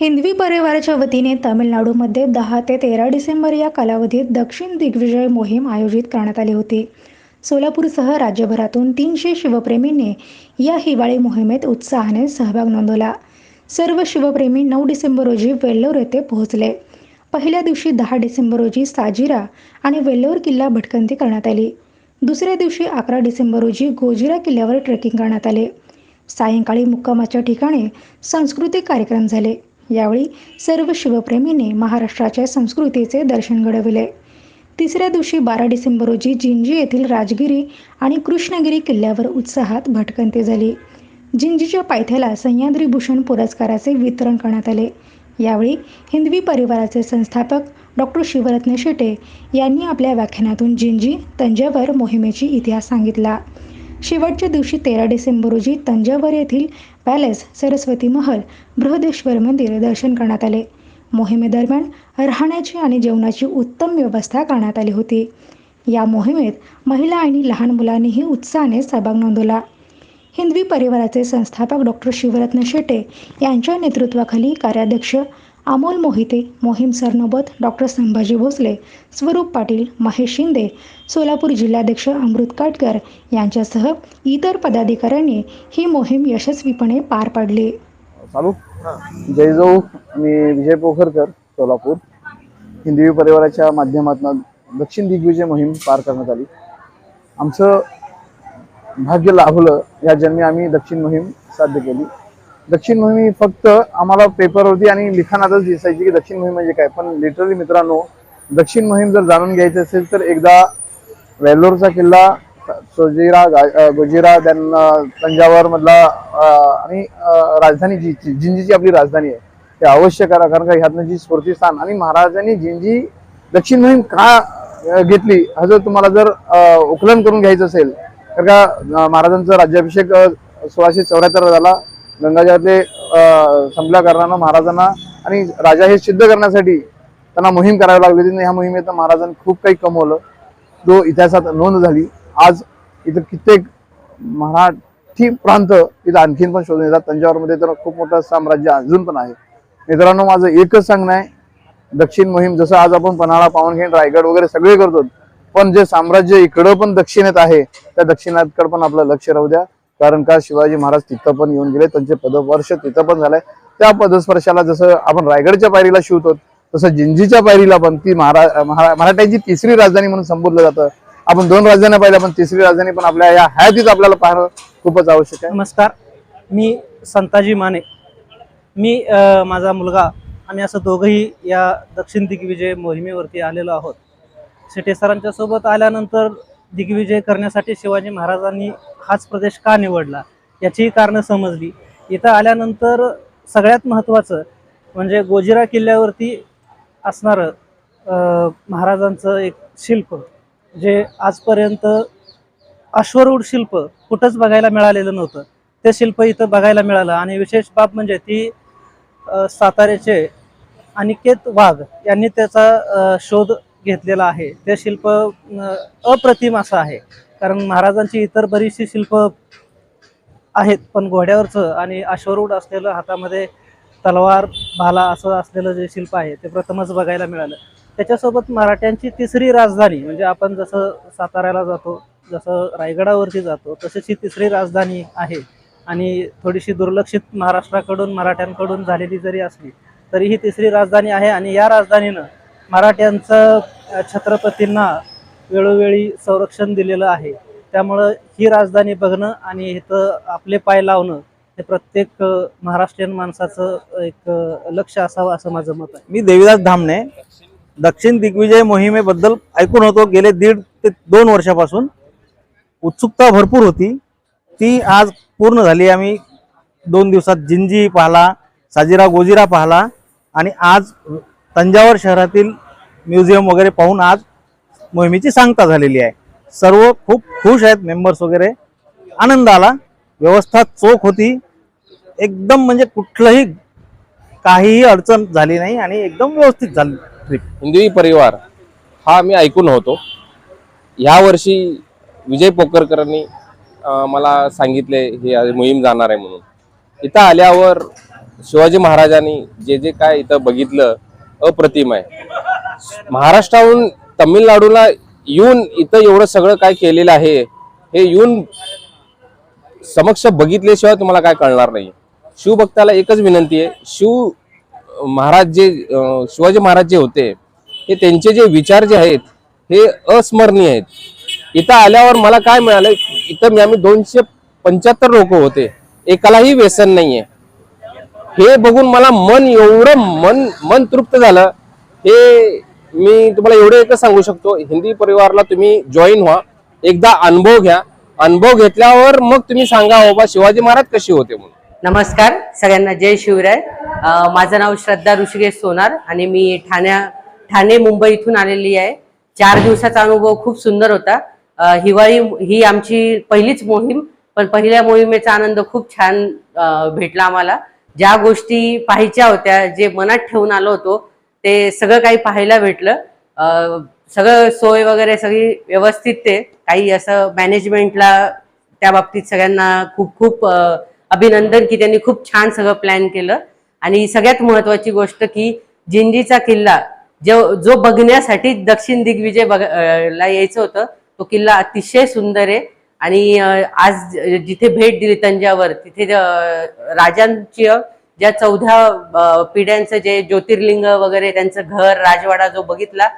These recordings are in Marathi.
हिंदवी परिवाराच्या वतीने तामिळनाडूमध्ये दहा ते तेरा डिसेंबर या कालावधीत दक्षिण दिग्विजय मोहीम आयोजित करण्यात आली होती. सोलापूरसह राज्यभरातून तीनशे शिवप्रेमींनी या हिवाळी मोहिमेत उत्साहाने सहभाग नोंदवला. सर्व शिवप्रेमी नऊ डिसेंबर रोजी वेल्लोर येथे पोहोचले. पहिल्या दिवशी दहा डिसेंबर रोजी साजिरा आणि वेल्लोर किल्ला भटकंती करण्यात आली. दुसऱ्या दिवशी अकरा डिसेंबर रोजी गोजिरा किल्ल्यावर ट्रेकिंग करण्यात आले. सायंकाळी मुक्कामाच्या ठिकाणी सांस्कृतिक कार्यक्रम झाले. यावेळी सर्व शिवप्रेमींनी महाराष्ट्राच्या संस्कृतीचे दर्शन घडविले. तिसऱ्या दिवशी बारा डिसेंबर रोजी जिंजी येथील राजगिरी आणि कृष्णगिरी किल्ल्यावर उत्साहात भटकंती झाली. जिंजीच्या पायथ्याला सह्याद्री भूषण पुरस्काराचे वितरण करण्यात आले. यावेळी हिंदवी परिवाराचे संस्थापक डॉक्टर शिवरत्न शेटे यांनी आपल्या व्याख्यानातून जिंजी तंजावर मोहिमेची इतिहास सांगितला. शेवटच्या दिवशी तेरा डिसेंबर रोजी तंजावर येथील पॅलेस सरस्वती महल बृहदेश्वर मंदिर दर्शन करण्यात आले. मोहिमेदरम्यान राहण्याची आणि जेवणाची उत्तम व्यवस्था करण्यात आली होती. या मोहिमेत महिला आणि लहान मुलांनीही उत्साहाने सहभाग नोंदवला. हिंदवी परिवाराचे संस्थापक डॉक्टर शिवरत्न शेटे यांच्या नेतृत्वाखाली कार्याध्यक्ष अमोल मोहिते मोहीम सरनोबत डॉक्टर संभाजी भोसले स्वरूप पाटील महेश शिंदे सोलापूर जिल्हाध्यक्ष अमृत काटकर यांच्यासह इतर पदाधिकाऱ्यांनी ही मोहीम यशस्वीपणे पार पाडली. चालू? जयजऊ मी विजय पोखरकर सोलापूर. हिंदवी परिवाराच्या माध्यमातून दक्षिण दिग्विजय मोहीम पार करण्यात आली. आमचं भाग्य लाभलं या जन्मी आम्ही दक्षिण मोहीम साध्य केली. दक्षिण मोहिमी फक्त आम्हाला पेपरवरती आणि लिखाणातच दिसायची की दक्षिण मोहीम म्हणजे काय. पण लिटरली मित्रांनो दक्षिण मोहीम जर जाणून घ्यायची असेल तर एकदा वेल्लोरचा किल्ला सोजिरा गा- गोजिरा देन तंजावर मधला आणि राजधानी जी जिंजीची आपली राजधानी आहे. ते अवश्य करा कारण का ह्यातनं जी स्फूर्तीस्थान आणि महाराजांनी जिंजी दक्षिण मोहीम का घेतली हा जर तुम्हाला जर उकलन करून घ्यायचं असेल तर का महाराजांचा राज्याभिषेक सोळाशे चौऱ्याहत्तर झाला गंगाजळातले संपल्या कारणानं महाराजांना आणि राजा हे सिद्ध करण्यासाठी त्यांना मोहीम करावी लागली होती. ह्या मोहिमेत महाराजांनी खूप काही कमवलं. जो इतिहासात नोंद झाली आज इथं कित्येक मराठी प्रांत इथं आणखीन पण शोधून येतात. तंजावरमध्ये तर खूप मोठं साम्राज्य अजून पण आहे. मित्रांनो माझं एकच सांगणं आहे. दक्षिण मोहीम जसं आज आपण पन्हाळा पावनखेड रायगड वगैरे सगळे करतो पण जे साम्राज्य इकडं पण दक्षिणेत आहे त्या दक्षिणाकडे पण आपलं लक्ष राहू द्या. कारण का शिवाजी महाराज तिथं पण येऊन गेले त्यांचे पदवर्ष तिथं पण झालंय त्या पदस्पर्शाला जसं आपण रायगडच्या पायरीला शिवतो तसं जिंजीच्या पायरीला पण ती महारा महा- मराठ्यांची तिसरी राजधानी म्हणून संबोधलं जातं. आपण दोन राजधान्या पाहिल्या पण तिसरी राजधानी पण आपल्या या हयातीत आपल्याला पाहणं खूपच आवश्यक आहे. नमस्कार. मी संताजी माने. मी माझा मुलगा आम्ही असं दोघंही या दक्षिण दिग्विजय मोहिमेवरती आलेलो आहोत. शेटे सरांच्या सोबत आल्यानंतर दिग्विजय करण्यासाठी शिवाजी महाराजांनी हाच प्रदेश का निवडला? याचीही कारणं समजली. इथं आल्यानंतर सगळ्यात महत्त्वाचं म्हणजे गोजिरा किल्ल्यावरती असणारं महाराजांचं एक शिल्प जे आजपर्यंत अश्वरूढ शिल्प कुठंच बघायला मिळालेलं नव्हतं. ते शिल्प इथं बघायला मिळालं आणि विशेष बाब म्हणजे ती सातारेचे साताऱ्याचे अनिकेत वाघ यांनी त्याचा शोध घेतलेलं आहे. ते शिल्प अप्रतिम असं आहे. कारण महाराजांची इतर बरीचशी शिल्प आहेत पण घोड्यावरचं आणि अश्वरूढ असलेलं हातामध्ये तलवार भाला असं असलेलं जे शिल्प आहे ते प्रथमच बघायला मिळालं. त्याच्यासोबत मराठ्यांची तिसरी राजधानी म्हणजे आपण जसं साताऱ्याला जातो जसं रायगडावरती जातो तशीच ही तिसरी राजधानी आहे. आणि थोडीशी दुर्लक्षित महाराष्ट्राकडून मराठ्यांकडून झालेली जरी असली तरी ही तिसरी राजधानी आहे. आणि या राजधानीनं मराठ्यांचं छत्रपतींना वेळोवेळी संरक्षण दिलेलं आहे. त्यामुळं ही राजधानी बघणं आणि इथं आपले पाय लावणं हे प्रत्येक महाराष्ट्रीयन माणसाचं एक लक्ष असावं असं माझं मत आहे. मी देवीदास धामणे दक्षिण दिग्विजय मोहिमेबद्दल ऐकून होतो. गेले दीड ते दोन वर्षापासून उत्सुकता भरपूर होती. ती आज पूर्ण झाली. आम्ही दोन दिवसात जिंजी पाहला साजिरा गोजिरा पाहला आणि आज तंजावर शहरातील म्युझियम वगैरे पाहून आज मोहिमेची सांगता झालेली आहे. सर्व खूप खुश आहेत मेंबर्स वगैरे. आनंद आला. व्यवस्था चोख होती. एकदम म्हणजे कुठलंही काहीही अडचण झाली नाही आणि एकदम व्यवस्थित झाली ट्रिप हिंदवी परिवार हा मी ऐकून होतो. ह्या वर्षी विजय पोकरकरांनी मला सांगितले हे मोहीम जाणार आहे म्हणून. इथं आल्यावर शिवाजी महाराजांनी जे जे काय इथं बघितलं अप्रतिम आहे. महाराष्ट्राहून तमिळनाडूला येऊन इथं एवढं सगळं काय केलेलं आहे हे येऊन समक्ष बघितल्याशिवाय तुम्हाला काय कळणार नाही. शिवभक्ताला एकच विनंती आहे शिव महाराज जे शिवाजी महाराज जे होते हे त्यांचे जे विचार जे आहेत हे अस्मरणीय आहेत. इथं आल्यावर मला काय मिळालं इथं मी आम्ही दोनशे पंच्याहत्तर लोक होते एकालाही व्यसन नाहीये. हे बघून मला मन एवढं मन मन तृप्त झालं हे मी तुम्हाला एवढं एकच सांगू शकतो हिंदी परिवारला तुम्ही जॉईन व्हा एकदा अनुभव घ्या. अनुभव घेतल्यावर मग तुम्ही सांगा बाबा शिवाजी महाराज कसे होते म्हणून? नमस्कार सगळ्यांना जय शिवराय. माझं नाव श्रद्धा ऋषिकेश सोनार आणि मी ठाण्या ठाणे मुंबई इथून आलेली आहे. चार दिवसाचा अनुभव खूप सुंदर होता. हिवाळी ही आमची पहिलीच मोहीम पण पहिल्या मोहिमेचा आनंद खूप छान भेटला आम्हाला. ज्या गोष्टी पाहायच्या होत्या जे मनात ठेवून आलो होतो ते सगळं काही पाहायला भेटलं. सगळं सोय वगैरे सगळी व्यवस्थित ते. काही असं मॅनेजमेंटला त्या बाबतीत सगळ्यांना खूप खूप अभिनंदन की त्यांनी खूप छान सगळं प्लॅन केलं. आणि सगळ्यात महत्वाची गोष्ट की जिंजीचा किल्ला जो जो बघण्यासाठी दक्षिण दिग्विजय बघ ला यायचं होतं तो किल्ला अतिशय सुंदर आहे. आणि आज जिथे भेट दिली तंजावर तिथे राजांची ज्या चौदा पिढ्यांचं जे ज्योतिर्लिंग वगैरे त्यांचं घर राजवाडा जो बघितला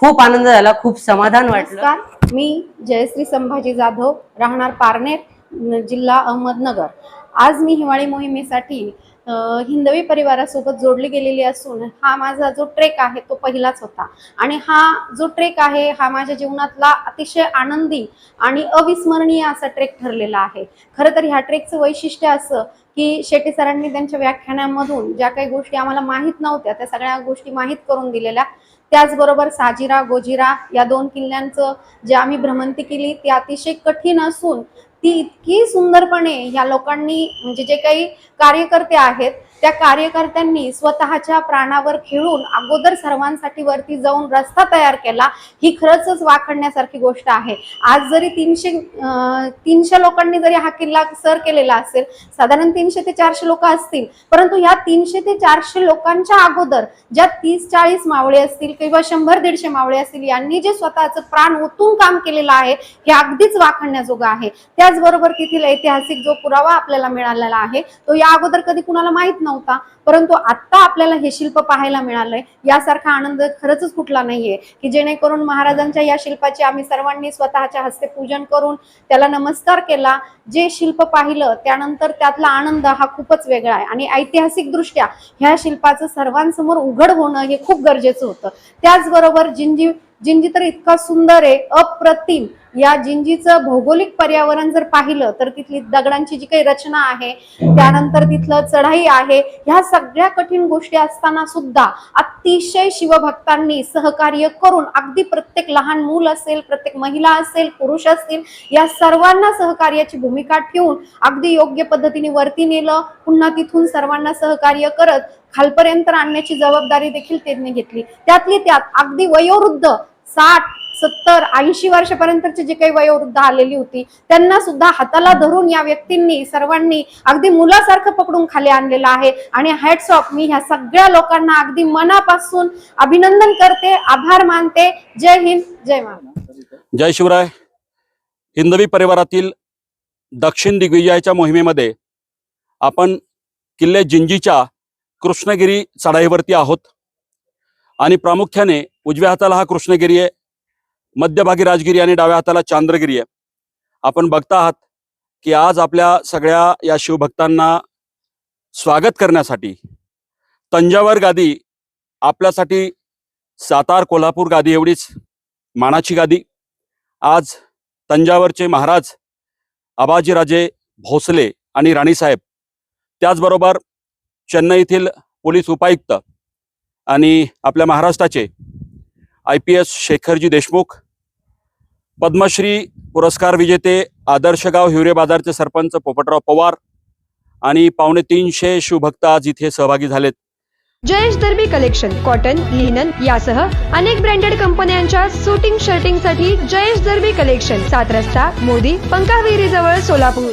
खूप आनंद झाला खूप समाधान वाटलं. मी जयश्री संभाजी जाधव राहणार पारनेर जिल्हा अहमदनगर. आज मी हिवाळी मोहिमेसाठी हिंदवी परिवारासोबत जोडली गेलेली असून हा माझा जो ट्रेक आहे तो पहिलाच होता. आणि हा जो ट्रेक आहे हा माझ्या जीवनातला अतिशय आनंदी आणि अविस्मरणीय असा ट्रेक ठरलेला आहे. खरं तर ह्या ट्रेकचं वैशिष्ट्य असं की शेट्टी सरांनी त्यांच्या व्याख्यानामधून ज्या काही गोष्टी आम्हाला माहीत नव्हत्या त्या सगळ्या गोष्टी माहीत करून दिलेल्या त्याचबरोबर साजिरा गोजिरा या दोन किल्ल्यांचं जे आम्ही भ्रमंती केली ती अतिशय कठीण असून ती इतकी सुंदरपणे ह्या लोकांनी म्हणजे जे काही कार्यकर्ते आहेत त्या कार्यकर्त्यांनी स्वतःच्या प्राणावर खेळून अगोदर सर्वांसाठी वरती जाऊन रस्ता तयार केला. ही खरंच वाखडण्यासारखी गोष्ट आहे. आज जरी तीनशे अं, तीनशे लोकांनी जरी हा किल्ला सर केलेला असेल साधारण तीनशे ते चारशे लोक असतील परंतु ह्या तीनशे ते चारशे लोकांच्या अगोदर ज्या तीस चाळीस मावळे असतील किंवा शंभर दीडशे मावळे असतील यांनी जे स्वतःचं प्राण ओतून काम केलेलं आहे हे अगदीच वाखण्याजोगं आहे. त्याचबरोबर तेथील ऐतिहासिक जो पुरावा आपल्याला मिळालेला आहे तो या अगोदर कधी कुणाला माहीत नव्हता. परंतु आता आपल्याला हे शिल्प पाहायला मिळालंय. यासारखा आनंद खरंच कुठला नाहीये की जेणेकरून महाराजांच्या या शिल्पाचे आम्ही सर्वांनी स्वतःच्या हस्ते पूजन करून त्याला नमस्कार केला. जे शिल्प पाहिलं त्यानंतर त्यातला आनंद हा खूपच वेगळा आहे. आणि ऐतिहासिक दृष्ट्या ह्या शिल्पाचं सर्वांसमोर उघड होणं हे खूप गरजेचं होतं. त्याचबरोबर जिंजी जिंजी तर इतका सुंदर आहे अप्रतिम. या जिंजीचं भौगोलिक पर्यावरण जर पाहिलं तर तिथली दगडांची जी काही रचना आहे त्यानंतर तिथलं चढाई आहे ह्या सगळ्या कठीण गोष्टी असताना सुद्धा अतिशय शिवभक्तांनी सहकार्य करून अगदी प्रत्येक लहान मूल असेल प्रत्येक महिला असेल पुरुष असतील या सर्वांना सहकार्याची भूमिका ठेवून अगदी योग्य पद्धतीने वरती नेलं पुन्हा तिथून सर्वांना सहकार्य करत खालपर्यंत आणण्याची जबाबदारी देखील त्यांनी घेतली. त्यातली त्यात अगदी वयोवृद्ध साठ सत्तर ऐंशी वर्षापर्यंतची जी काही वयोवृद्ध आलेली होती त्यांना सुद्धा हाताला धरून या व्यक्तींनी सर्वांनी अगदी मुलासारखं पकडून खाली आणलेलं आहे. आणि हॅट्स ऑफ मी ह्या सगळ्या लोकांना अगदी मनापासून अभिनंदन करते आभार मानते. जय हिंद जय मान जय शिवराय. हिंदवी परिवारातील दक्षिण दिग्विजयाच्या मोहिमेमध्ये आपण किल्ले जिंजीच्या कृष्णगिरी चढाईवरती आहोत. आणि प्रामुख्याने उजव्या हाताला हा कृष्णगिरी आहे मध्यभागी राजगिरी आणि डाव्या हाताला चांद्रगिरी आहे. आपण बघता आहात की आज आपल्या सगळ्या या शिवभक्तांना स्वागत करण्यासाठी तंजावर गादी आपल्यासाठी सातार कोल्हापूर गादी एवढीच मानाची गादी. आज तंजावरचे महाराज आबाजीराजे भोसले आणि राणीसाहेब त्याचबरोबर चेन्नईतील पोलीस उपायुक्त आणि आपल्या महाराष्ट्राचे I P S Shekharji Deshmukh Padmashri पुरस्कार विजेते आदर्शगाव हिवरे बाजारचे सरपंच पोपटराव पवार आणि पावणे तीनशे शिवभक्त आज इथे सहभागी झालेत. Jayesh Darbi collection cotton linen यासह अनेक ब्रँडेड कंपन्यांच्या सुटिंग शर्टिंगसाठी जयेश दर्बी कलेक्शन सात रस्ता मोदी पंकाविहिरी जवळ सोलापूर.